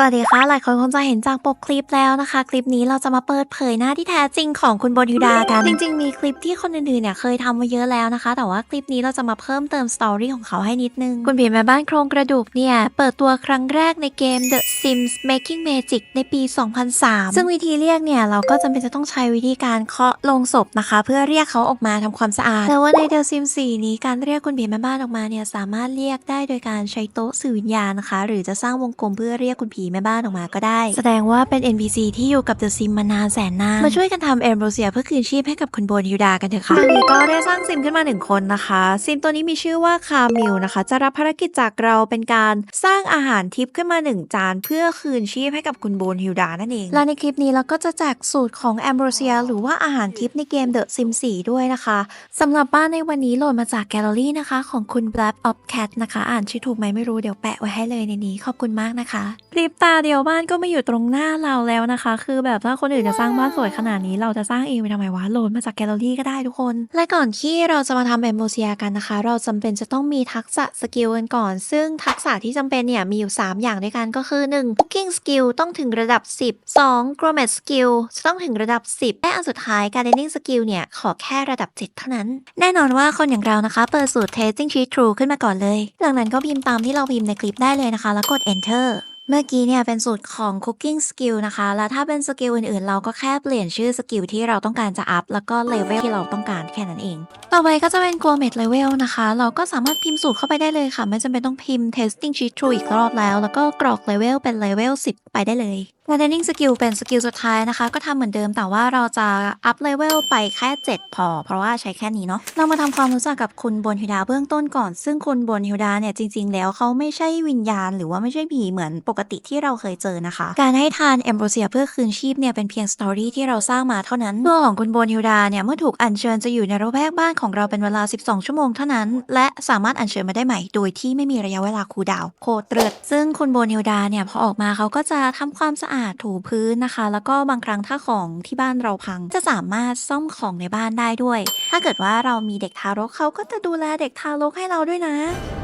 สวัสดีค่ะ หลายคนคงจะเห็นจากปกคลิปแล้วนะคะ คลิปนี้เราจะมาเปิดเผยหน้าที่แท้จริงของคุณบนยูดากัน จริงๆ มีคลิปที่คนอื่นๆ เนี่ยเคยทำมาเยอะแล้วนะคะ แต่ว่าคลิปนี้เราจะมาเพิ่มเติมสตอรี่ของเขาให้นิดนึง คุณผีแม่บ้านโครงกระดูกเนี่ย เปิดตัวครั้งแรกในเกม The Sims Making Magic ในปี 2003 ซึ่งวิธีเรียกเนี่ย เราก็จำเป็นจะต้องใช้วิธีการเคาะลงศพนะคะ เพื่อเรียกเขาออกมาทำความสะอาด แต่ว่าใน The Sims 4 นี้การเรียกคุณผีแม่บ้านออกมาเนี่ยสามารถเรียกได้โดยการใช้โต๊ะสื่อวิญญาณนะคะ หรือจะสร้างวงกลมเพื่อเรียกคุณผีแม่บ้านออกมาก็ได้ แสดงว่าเป็น NPC ที่อยู่กับ The Sim มานานแสนนาน มาช่วยกันทำเอมโรเซียเพื่อคืนชีพให้กับคุณโบนฮิวดากันเถอะค่ะตอนนี้ก็ได้สร้างซิมขึ้นมาหนึ่งคนนะคะ ซิมตัวนี้มีชื่อว่าคามิลนะคะ จะรับภารกิจจากเราเป็นการสร้างอาหารทิพย์ขึ้นมาหนึ่งจาน เพื่อคืนชีพให้กับคุณโบนฮิวดานั่นเอง และในคลิปนี้เราก็จะแจกสูตรของแอมโรเซียหรือว่าอาหารทิพย์ในเกม The Sim 4ด้วยนะคะสำหรับบ้านในวันนี้โหลดมาจากแกลเลอรี่นะคะ ของคุณ Black of Cat นะคะ อ่านชื่อถูกไหมไม่รู้เดี๋ยวแปะไว้ให้เลยในนี้ขอบคุณมากนะคะคลิปตาเดียวบ้านก็ไมาอยู่ตรงหน้าเราแล้วนะคะ คือแบบถ้าคนอื่นจะสร้างบ้านสวยขนาดนี้ เราจะสร้างเองไปทำไมวะโหลดมาจากแกลเลอรี่ก็ได้ทุกคน และก่อนที่เราจะมาทำแอมโมเซียกันนะคะ เราจำเป็นจะต้องมีทักษะสกิลกันก่อน ซึ่งทักษะที่จำเป็นเนี่ยมีอยู่ 3 อย่างด้วยกันก็คือ 1. cooking skill ต้องถึงระดับ 10 2. grommet skill จะต้องถึงระดับ 10 และอันสุดท้าย gardening skill เนี่ยขอแค่ระดับ 7 เท่านั้น แน่นอนว่าคนอย่างเรานะคะ เปิดสูตร tasting sheet true ขึ้นมาก่อนเลยจากนั้นก็พิมพ์ตามที่เราพิมพ์ในคลิปได้เลยนะคะ แล้วกด enter เมื่อกี้เนี่ยเป็นสูตรของ cooking skill นะคะ แล้วถ้าเป็นสกิลอื่นๆ เราก็แค่เปลี่ยนชื่อสกิลที่เราต้องการจะอัพ แล้วก็เลเวลที่เราต้องการแค่นั้นเอง ต่อไปก็จะเป็น gourmet level นะคะ เราก็สามารถพิมพ์สูตรเข้าไปได้เลยค่ะ ไม่จำเป็นต้องพิมพ์ testing sheet true อีกรอบแล้ว แล้วก็กรอกเลเวลเป็นเลเวล10 ไปได้เลย gardening skill เป็นสกิลสุดท้ายนะคะ ก็ทำเหมือนเดิมแต่ว่าเราจะอัพเลเวลไปแค่ 7 พอ เพราะว่าใช้แค่นี้เนาะเรามาทำความรู้จักกับคุณบนฮิวดาเบื้องต้นก่อน ซึ่งคุณบนฮิวดาเนี่ยจริง ๆ แล้วเขาไม่ใช่วิญญาณ หรือว่าไม่ใช่ผีเหมือนปกติที่เราเคยเจอนะคะ การให้ทานแอมโบเซียเพื่อคืนชีพเนี่ยเป็นเพียงสตอรี่ที่เราสร้างมาเท่านั้นตัวของคุณบนฮิวดาเนี่ยเมื่อถูกอัญเชิญจะอยู่ในระแวกบ้านของเราเป็นเวลา 12 ชั่วโมงเท่านั้น และสามารถอัญเชิญมาได้ใหม่ โดยที่ไม่มีระยะเวลาคูลดาวโคตรเลิศซึ่งคุณบนฮิวดาเนี่ยพอออกมาเขาก็จะทำความสะอาดถูพื้นนะคะ แล้วก็บางครั้งถ้าของที่บ้านเราพังจะสามารถซ่อมของในบ้านได้ด้วย ถ้าเกิดว่าเรามีเด็กทารกเขาก็จะดูแลเด็กทารกให้เราด้วยนะ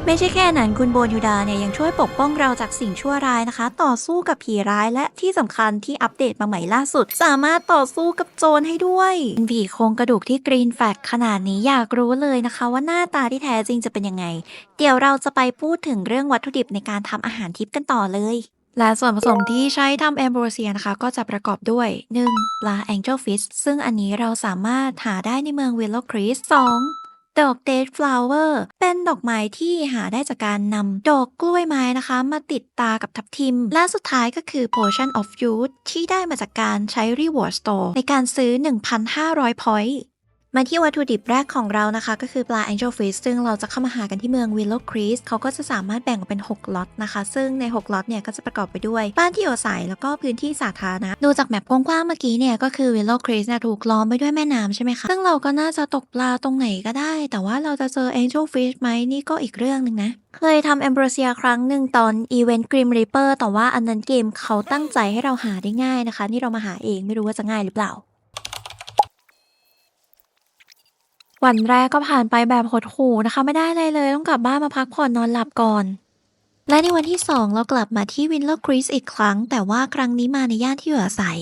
ไม่ใช่แค่นั้นคุณโบนยูดาเนี่ยยังช่วยปกป้องเราจากสิ่งชั่วร้ายนะคะ ต่อสู้กับผีร้ายและที่สำคัญที่อัปเดตมาใหม่ล่าสุด สามารถต่อสู้กับโจรให้ด้วยผีโครงกระดูกที่กรีนแฟกขนาดนี้อยากรู้เลยนะคะว่าหน้าตาที่แท้จริงจะเป็นยังไง เดี๋ยวเราจะไปพูดถึงเรื่องวัตถุดิบในการทำอาหารทิพย์กันต่อเลย และส่วนผสมที่ใช้ทำแอมโบรเซียนะคะ ก็จะประกอบด้วย 1. ปลา Angel Fish ซึ่งอันนี้เราสามารถหาได้ในเมืองวิลโลคริส 2. ดอกเดทฟลาวเวอร์เป็นดอกไม้ที่หาได้จากการนำดอกกล้วยไม้นะคะ มาติดตากับทับทิม และสุดท้ายก็คือ Potion of Youth ที่ได้มาจากการใช้ Reward Store ในการซื้อ 1,500 point มาที่วัตถุดิบแรกของเรานะคะ ก็คือปลา Angel Fish ซึ่งเราจะเข้ามาหากันที่เมือง Willow Creek เขาก็จะสามารถแบ่งออกเป็น 6ล็อตนะคะ ซึ่งใน 6ล็อตเนี่ยก็จะประกอบไปด้วย บ้านที่อยู่อาศัยแล้วก็พื้นที่สาธารณะดูจากแมปกว้างๆเมื่อกี้เนี่ยก็คือ Willow Creek เนี่ยถูกล้อมไปด้วยแม่น้ำใช่ไหมคะซึ่งเราก็น่าจะตกปลาตรงไหนก็ได้ แต่ว่าเราจะเจอ Angel Fish ไหมนี่ก็อีกเรื่องหนึ่งนะเคยทำ a m b r o s i a ครั้งหนึ่งตอน Event Grim Reaper แต่ว่าอันนั้นเกมเขาตั้งใจให้เราหาได้ง่ายนะคะ นี่เรามาหาเองไม่รู้ว่าจะง่ายหรือเปล่า วันแรกก็ผ่านไปแบบหดหู่นะคะ ไม่ได้อะไรเลยต้องกลับบ้านมาพักผ่อนนอนหลับก่อน และในวันที่ 2 เรากลับมาที่วินเลอร์คริสอีกครั้ง แต่ว่าครั้งนี้มาในย่านที่อยู่อาศัย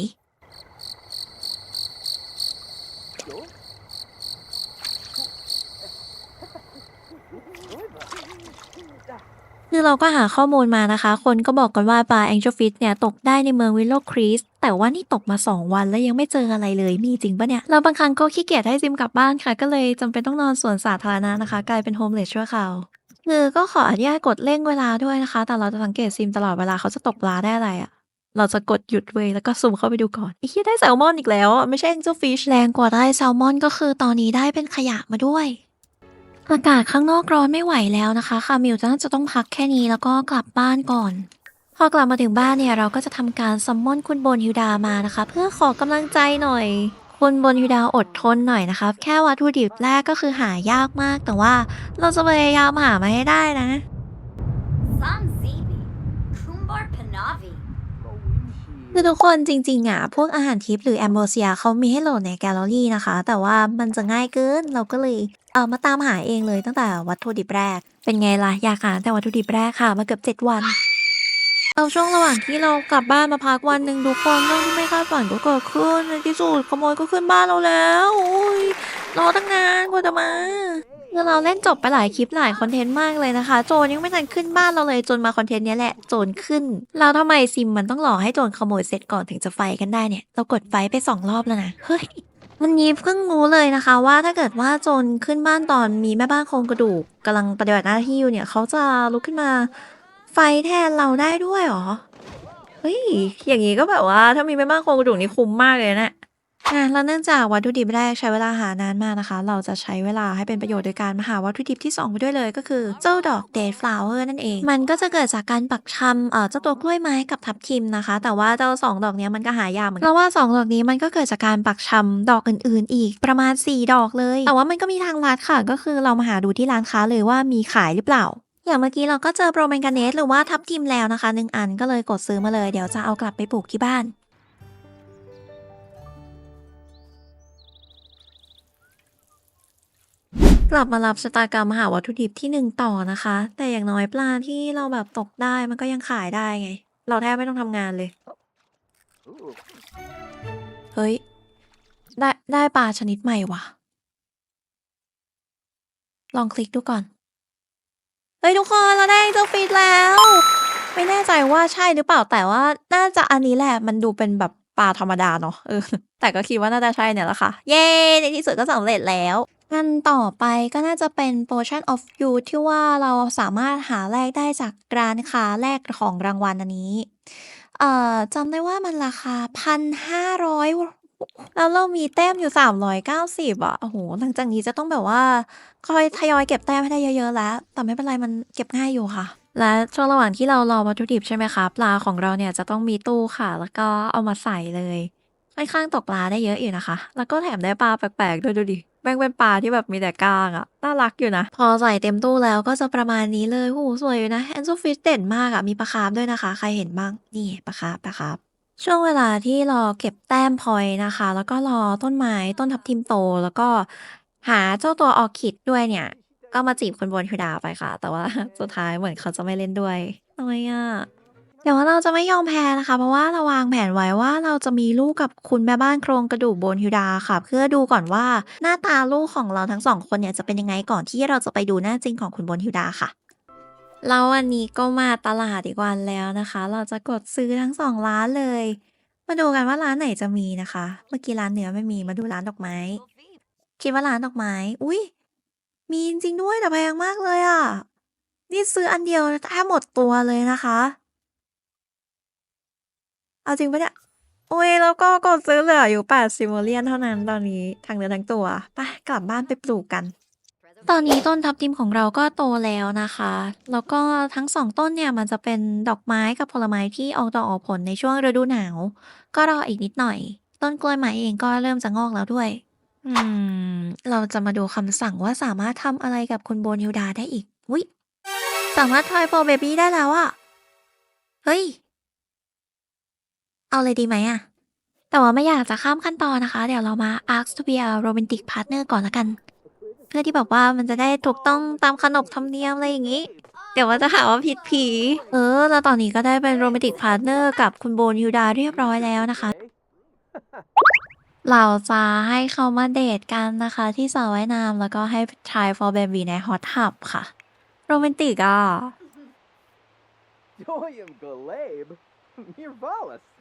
คือเราก็หาข้อมูลมานะคะ คนก็บอกกันว่าปลา Angel Fish เนี่ย ตกได้ในเมืองวิลโลครีส แต่ว่านี่ตกมา 2 วันแล้วยังไม่เจออะไรเลยมีจริงปะเนี่ย เราบางครั้งก็ขี้เกียจให้ซิมกลับบ้านค่ะ ก็เลยจำเป็นต้องนอนสวนสาธารณะนะคะ กลายเป็นโฮมเลสชั่วคราวคือก็ขออนุญาตกดเร่งเวลาด้วยนะคะ แต่เราจะสังเกตซิมตลอดเวลาเขาจะตกปลาได้อะไรอะเราจะกดหยุดเว้ยแล้วก็ซูมเข้าไปดูก่อนไอ้เหี้ยได้แซลมอนอีกแล้วไม่ใช่ Angel Fish แรงกว่าได้แซลมอนก็คือตอนนี้ได้เป็นขยะมาด้วยอากาศข้างนอกร้อนไม่ไหวแล้วนะคะคามิลจะน่าจะต้องพักแค่นี้แล้วก็กลับบ้านก่อน พอกลับมาถึงบ้านเนี่ยเราก็จะทำการซัมมอนคุณบนฮิวดามานะคะ เพื่อขอกำลังใจหน่อย คุณบนฮิวดาอดทนหน่อยนะคะแค่วัตถุดิบแรกก็คือหายากมาก แต่ว่าเราจะพยายามหามาให้ได้นะ Sam Zibi, Kumbar Panavi. คือทุกคนจริงๆอะพวกอาหารทิพย์หรือแอมโบเซียเขามีให้โหลดในแกลเลอรี่นะคะ แต่ว่ามันจะง่ายเกินเราก็เลยเอามาตามหาเองเลยตั้งแต่วัตถุดิบแรก เป็นไงล่ะอยากหาแต่วัตถุดิบแรกค่ะมาเกือบ 7 วัน เอาช่วงระหว่างที่เรากลับบ้านมาพักวันหนึ่งทุกคนเรื่องที่ไม่คาดฝันก็เกิดขึ้นในที่สุดขโมยก็ขึ้นบ้านเราแล้วโอ้ยรอตั้งนานกว่าจะมาเราเล่นจบไปหลายคลิปหลายคอนเทนต์มากเลยนะคะ โจรยังไม่ทันขึ้นบ้านเราเลยจนมาคอนเทนต์นี้แหละโจรขึ้น เราทำไมซิมมันต้องรอให้โจรขโมยเสร็จก่อนถึงจะไฟกันได้เนี่ย เรากดไฟไปสองรอบแล้วนะเฮ้ยวันนี้เพิ่งรู้เลยนะคะว่าถ้าเกิดว่าโจรขึ้นบ้านตอนมีแม่บ้านโครงกระดูกกำลังปฏิบัติหน้าที่อยู่เนี่ยเขาจะลุกขึ้นมา ไฟแทนเราได้ด้วยเหรอ เฮ้ย อย่างนี้ก็แบบว่า ถ้ามีแม่บ้านโครงกระดูกนี่คุ้มมากเลยนะอะแล้วเนื่องจากวัตถุดิบแรกใช้เวลาหานานมากนะคะ เราจะใช้เวลาให้เป็นประโยชน์โดยการมาหาวัตถุดิบที่สองไปด้วยเลยก็คือเจ้าดอกเดทฟลาวเวอร์นั่นเอง มันก็จะเกิดจากการปักชำเอ่อเจ้าตัวกล้วยไม้กับทับทิมนะคะ แต่ว่าเจ้าสองดอกนี้มันก็หายากเหมือนกันเพราะว่าสองดอกนี้มันก็เกิดจากการปักชำดอกอื่น ๆ อีกประมาณ 4 ดอกเลย แต่ว่ามันก็มีทางลัดค่ะ ก็คือเรามาหาดูที่ร้านค้าเลยว่ามีขายหรือเปล่า อย่างเมื่อกี้เราก็เจอโปรแมงกาเนสหรือว่าทับทิมแล้วนะคะหนึ่งอันก็เลยกดซื้อมาเลยเดี๋ยวจะเอากลับไปปลูกที่บ้านกลับมารับชะตากรรมหาวัตถุดิบที่หนึ่งต่อนะคะ แต่อย่างน้อยปลาที่เราแบบตกได้มันก็ยังขายได้ไง เราแทบไม่ต้องทำงานเลย เฮ้ย ได้ได้ปลาชนิดใหม่ว่ะ ลองคลิกดูก่อน เฮ้ยทุกคนเราได้เจ้าฟีดแล้ว ไม่แน่ใจว่าใช่หรือเปล่าแต่ว่าน่าจะอันนี้แหละมันดูเป็นแบบปลาธรรมดาเนาะเออแต่ก็คิดว่าน่าจะใช่เนี่ยแหละค่ะ เย้ในที่สุดก็สำเร็จแล้วอันต่อไปก็น่าจะเป็น Potion of You ที่ว่าเราสามารถหาแลกได้จากร้านค้าแลกของรางวัลอันนี้ เอ่อจำได้ว่ามันราคาพันห้าร้อย แล้วเรามีแต้มอยู่สามร้อยเก้าสิบอะ โอ้โห หลังจากนี้จะต้องแบบว่า คอยทยอยเก็บแต้มให้ได้เยอะๆแล้ว แต่ไม่เป็นไรมันเก็บง่ายอยู่ค่ะ และช่วงระหว่างที่เรารอวัตถุดิบใช่ไหมคะ ปลาของเราเนี่ยจะต้องมีตู้ค่ะ แล้วก็เอามาใส่เลย ค่อนข้างตกปลาได้เยอะอยู่นะคะ แล้วก็แถมได้ปลาแปลกๆด้วยดูดิแม่งเป็นปลาที่แบบมีแต่ก้างอะน่ารักอยู่นะ พอใส่เต็มตู้แล้วก็จะประมาณนี้เลยโอ้โหสวยอยู่นะแอนโซฟิชเด่นมากอะมีปลาคาร์ฟด้วยนะคะ ใครเห็นบ้าง นี่ปลาคาร์ฟปลาคาร์ฟ ช่วงเวลาที่รอเก็บแต้มพอยต์นะคะ แล้วก็รอต้นไม้ ต้นทับทิมโต แล้วก็หาเจ้าตัวออร์คิดด้วยเนี่ย ก็มาจีบคุณบนฮิวดาไปค่ะ แต่ว่า สุดท้ายเหมือนเขาจะไม่เล่นด้วยน้อยอะแต่ว่าเราจะไม่ยอมแพ้นะคะ เพราะว่าเราวางแผนไว้ว่าเราจะมีลูกกับคุณแม่บ้านโครงกระดูกบนฮิวดาค่ะ เพื่อดูก่อนว่าหน้าตาลูกของเราทั้งสองคนเนี่ยจะเป็นยังไงก่อนที่เราจะไปดูหน้าจริงของคุณบนฮิวดาค่ะ เราวันนี้ก็มาตลาดอีกวันแล้วนะคะ เราจะกดซื้อทั้งสองร้านเลย มาดูกันว่าร้านไหนจะมีนะคะ เมื่อกี้ร้านเนื้อไม่มีมาดูร้านดอกไม้ คิดว่าร้านดอกไม้ อุ้ยมีจริงด้วยแต่แพงมากเลยอะ นี่ซื้ออันเดียวแทบหมดตัวเลยนะคะ เอาจริงปะเนี่ยอุ้ยแล้วก็กดซื้อเหลืออยู่แปดซิมเลียนเท่านั้นตอนนี้ทั้งเนื้อทั้งตัวไปกลับบ้านไปปลูกกัน ตอนนี้ต้นทับทิมของเราก็โตแล้วนะคะ แล้วก็ทั้งสองต้นเนี่ยมันจะเป็นดอกไม้กับผลไม้ที่ออกดอกออกผลในช่วงฤดูหนาว ก็รออีกนิดหน่อย ต้นกล้วยไม้เองก็เริ่มจะงอกแล้วด้วย อืม เราจะมาดูคำสั่งว่าสามารถทำอะไรกับคุณโบนิวดาได้อีกวิสามารถทอยโฟเบบี้ได้แล้วอะเฮ้ย เอาเลยดีไหมอะแต่ว่าไม่อยากจะข้ามขั้นตอนนะคะ เดี๋ยวเรามา ask to be a romantic partner ก่อนละกัน พื่อที่แบบว่ามันจะได้ถูกต้องตามขนบธรรมเนียมอะไรอย่างนี้ เดี๋ยวว่าจะหาว่าผิดผี เออ แล้วตอนนี้ก็ได้เป็นโรแมนติกพาร์ทเนอร์กับคุณโบนยูดาเรียบร้อยแล้วนะคะ เราจะให้เขามาเดทกันนะคะ ที่สระว่ายน้ำแล้วก็ให้ทายฟอร์เบบีในฮอตทับค่ะ โรแมนติกอะ Doyum Galeb? Mirvalis.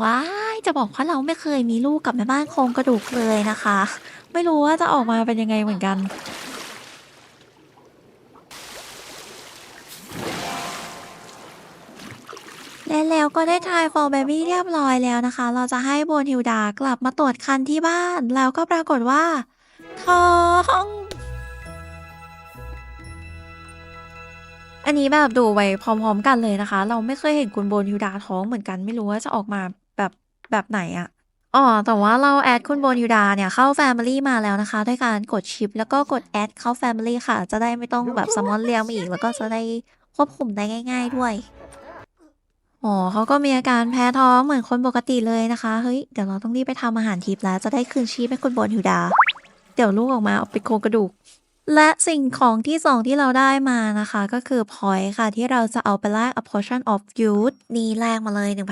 ว้ายจะบอกว่าเราไม่เคยมีลูกกับแม่บ้านโครงกระดูกเลยนะคะ ไม่รู้ว่าจะออกมาเป็นยังไงเหมือนกัน และแล้วก็ได้ทายฟอร์เบบี้เรียบร้อยแล้วนะคะ เราจะให้โบนฮิวดากลับมาตรวจคันที่บ้าน แล้วก็ปรากฏว่าท้อง อันนี้แบบดูไว้พร้อม ๆ กันเลยนะคะ เราไม่เคยเห็นคุณโบนฮิวดาท้องเหมือนกันไม่รู้ว่าจะออกมาแบบแบบไหนอะอ๋อแต่ว่าเราแอดคุณโบนฮิวดาเนี่ยเข้า Family มาแล้วนะคะ ด้วยการกดชิป แล้วก็กดแอดเข้า Family ค่ะ จะได้ไม่ต้องแบบสมอนเรียงมาอีก แล้วก็จะได้ควบคุมได้ง่าย ๆด้วยอ๋อเขาก็มีอาการแพ้ท้องเหมือนคนปกติเลยนะคะเฮ้ยเดี๋ยวเราต้องรีบไปทำอาหารทิพย์แล้วจะได้คืนชีพให้คุณโบนฮิวดา เดี๋ยวลูกออกมาเอาไปโครงกระดูก และสิ่งของที่สองที่เราได้มานะคะ ก็คือ point ค่ะ ที่เราจะเอาไปแลก a potion of youth นี่แลกมาเลย 1,500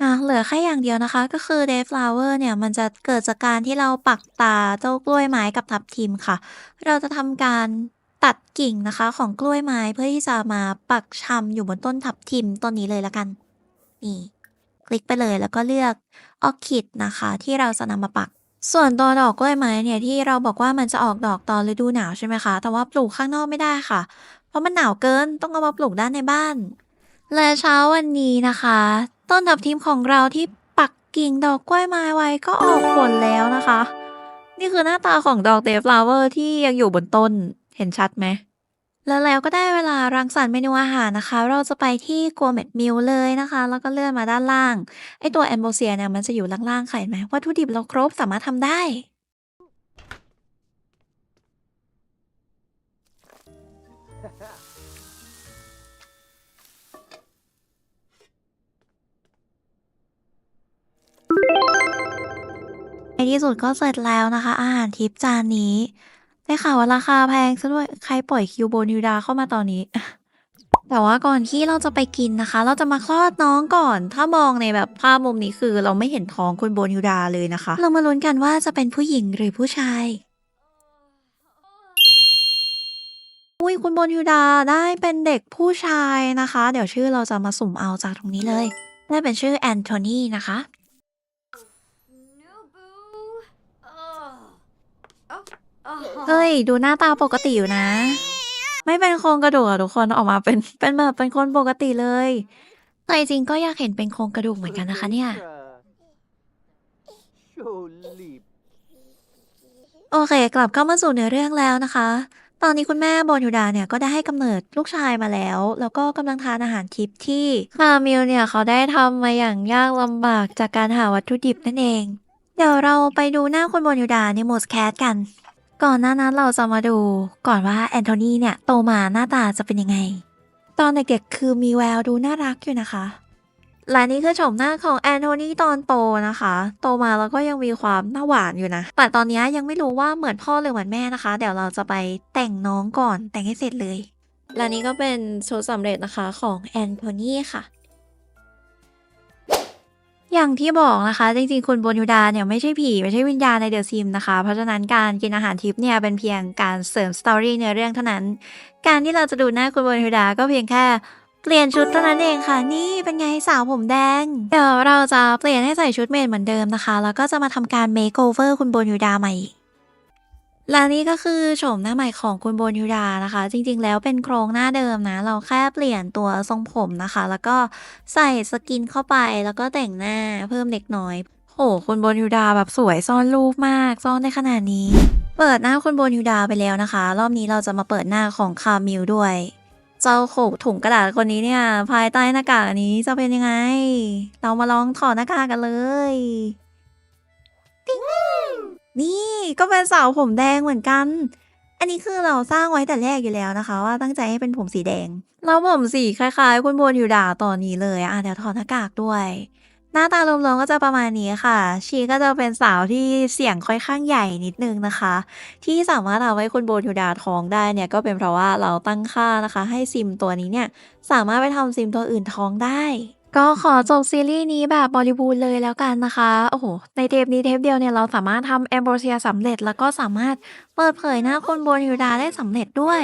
อะเหลือแค่อย่างเดียวนะคะ ก็คือ day flower เนี่ย มันจะเกิดจากการที่เราปักตาเจ้ากล้วยไม้กับทับทิมค่ะ เราจะทำการตัดกิ่งนะคะของกล้วยไม้เพื่อที่จะมาปักชำอยู่บนต้นทับทิมต้นนี้เลยละกัน นี่ คลิกไปเลยแล้วก็เลือกออคิดนะคะ ที่เราจะนำมาปัก ส่วนตัวดอกกล้วยไม้เนี่ยที่เราบอกว่ามันจะออกดอกตอนฤดูหนาวใช่ไหมคะ แต่ว่าปลูกข้างนอกไม่ได้ค่ะ เพราะมันหนาวเกินต้องเอามาปลูกด้านในบ้าน และเช้าวันนี้นะคะ ต้นทับทิมของเราที่ปักกิ่งดอกกล้วยไม้ไว้ก็ออกผลแล้วนะคะ นี่คือหน้าตาของดอกเดฟลาเวอร์ที่ยังอยู่บนต้นเห็นชัดไหม แล้วแล้วก็ได้เวลารังสรรค์เมนูอาหารนะคะ เราจะไปที่กัวเมดมิลเลยนะคะ แล้วก็เลื่อนมาด้านล่าง ไอตัวแอมโบเซียเนี่ยมันจะอยู่ล่างๆค่ะเห็นไหมวัตถุดิบเราครบสามารถทำได้ในที่สุดก็เสร็จแล้วนะคะ อาหารทิปจานนี้ ได้ข่าวว่าราคาแพงซะด้วย ใครปล่อยคิวโบนิวดาเข้ามาตอนนี้ แต่ว่าก่อนที่เราจะไปกินนะคะ เราจะมาคลอดน้องก่อน ถ้ามองในแบบภาพมุมนี้คือ เราไม่เห็นท้องคุณโบนิวดาเลยนะคะ เรามาลุ้นกันว่าจะเป็นผู้หญิงหรือผู้ชาย อุ้ยคุณโบนิวดาได้เป็นเด็กผู้ชายนะคะ เดี๋ยวชื่อเราจะมาสุ่มเอาจากตรงนี้เลย ได้เป็นชื่อแอนโทนีนะคะ เฮ้ย ดูหน้าตาปกติอยู่นะ ไม่เป็นโครงกระดูกอะทุกคนออกมาเป็นเป็นแบบเป็นคนปกติเลยแต่จริงก็อยากเห็นเป็นโครงกระดูกเหมือนกันนะคะเนี่ย โอเค กลับเข้ามาสู่เนื้อเรื่องแล้วนะคะ ตอนนี้คุณแม่โบนูดาเนี่ยก็ได้ให้กำเนิดลูกชายมาแล้ว แล้วก็กำลังทานอาหารทิพย์ที่คามิลเนี่ยเขาได้ทำมาอย่างยากลำบากจากการหาวัตถุดิบนั่นเอง เดี๋ยวเราไปดูหน้าคุณโบนูดาในโหมดแคสกัน ก่อนหน้านั้นเราจะมาดูก่อนว่าแอนโทนีเนี่ยโตมาหน้าตาจะเป็นยังไง ตอนเด็กๆคือมีแววดูน่ารักอยู่นะคะ และนี่คือโฉมหน้าของแอนโทนีตอนโตนะคะ โตมาแล้วก็ยังมีความหน้าหวานอยู่นะ แต่ตอนนี้ยังไม่รู้ว่าเหมือนพ่อหรือเหมือนแม่นะคะ เดี๋ยวเราจะไปแต่งน้องก่อนแต่งให้เสร็จเลย และนี่ก็เป็นชุดสำเร็จนะคะของแอนโทนีค่ะ อย่างที่บอกนะคะ จริงๆ คุณโบนิวดาเนี่ยไม่ใช่ผี ไม่ใช่วิญญาณในเดอะซิมนะคะ เพราะฉะนั้นการกินอาหารทิพย์เนี่ยเป็นเพียงการเสริมสตอรี่ในเรื่องเท่านั้น การที่เราจะดูหน้าคุณโบนิวดาก็เพียงแค่เปลี่ยนชุดเท่านั้นเองค่ะ นี่เป็นไงสาวผมแดง เดี๋ยวเราจะเปลี่ยนให้ใส่ชุดเมดเหมือนเดิมนะคะ แล้วก็จะมาทำการเมคโอเวอร์คุณโบนิวดาใหม่ และนี่ก็คือโฉมหน้าใหม่ของคุณโบนิวดานะคะ จริงๆ แล้วเป็นโครงหน้าเดิมนะ เราแค่เปลี่ยนตัวทรงผมนะคะ แล้วก็ใส่สกินเข้าไปแล้วก็แต่งหน้าเพิ่มเล็กน้อยโหคุณโบนิวดาแบบสวยซ่อนรูปมาก ซ่อนได้ขนาดนี้ เปิดหน้าคุณโบนิวดาไปแล้วนะคะ รอบนี้เราจะมาเปิดหน้าของคามิลด้วย เจ้าโขกถุงกระดาษคนนี้เนี่ย ภายใต้หน้ากากอันนี้จะเป็นยังไง เรามาลองถอดหน้ากากกันเลยติ๊ง นี่ก็เป็นสาวผมแดงเหมือนกัน อันนี้คือเราสร้างไว้แต่แรกอยู่แล้วนะคะ ว่าตั้งใจให้เป็นผมสีแดงแล้วผมสีคล้ายๆคุณโบนยูดาตอนนี้เลยอะเดี๋ยวถอดหน้ากากด้วย หน้าตารวมๆก็จะประมาณนี้ค่ะ ชีก็จะเป็นสาวที่เสียงค่อยข้างใหญ่นิดนึงนะคะ ที่สามารถทำให้คุณโบทูดาท้องได้เนี่ยก็เป็นเพราะว่าเราตั้งค่านะคะ ให้ซิมตัวนี้เนี่ยสามารถไปทำซิมตัวอื่นท้องได้ ก็ขอจบซีรีส์นี้แบบบริบูรณ์เลยแล้วกันนะคะ โอ้โห ในเทปนี้เทปเดียวเนี่ยเราสามารถทำแอมโบรเซียสำเร็จแล้วก็สามารถเปิดเผยหน้าคนโบทูดาได้สำเร็จด้วย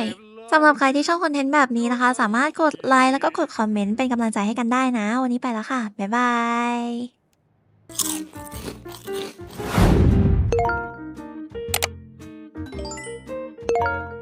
สำหรับใครที่ชอบคอนเทนต์แบบนี้นะคะ สามารถกดไลค์แล้วก็กดคอมเมนต์เป็นกำลังใจให้กันได้นะ วันนี้ไปแล้วค่ะ บ๊ายบาย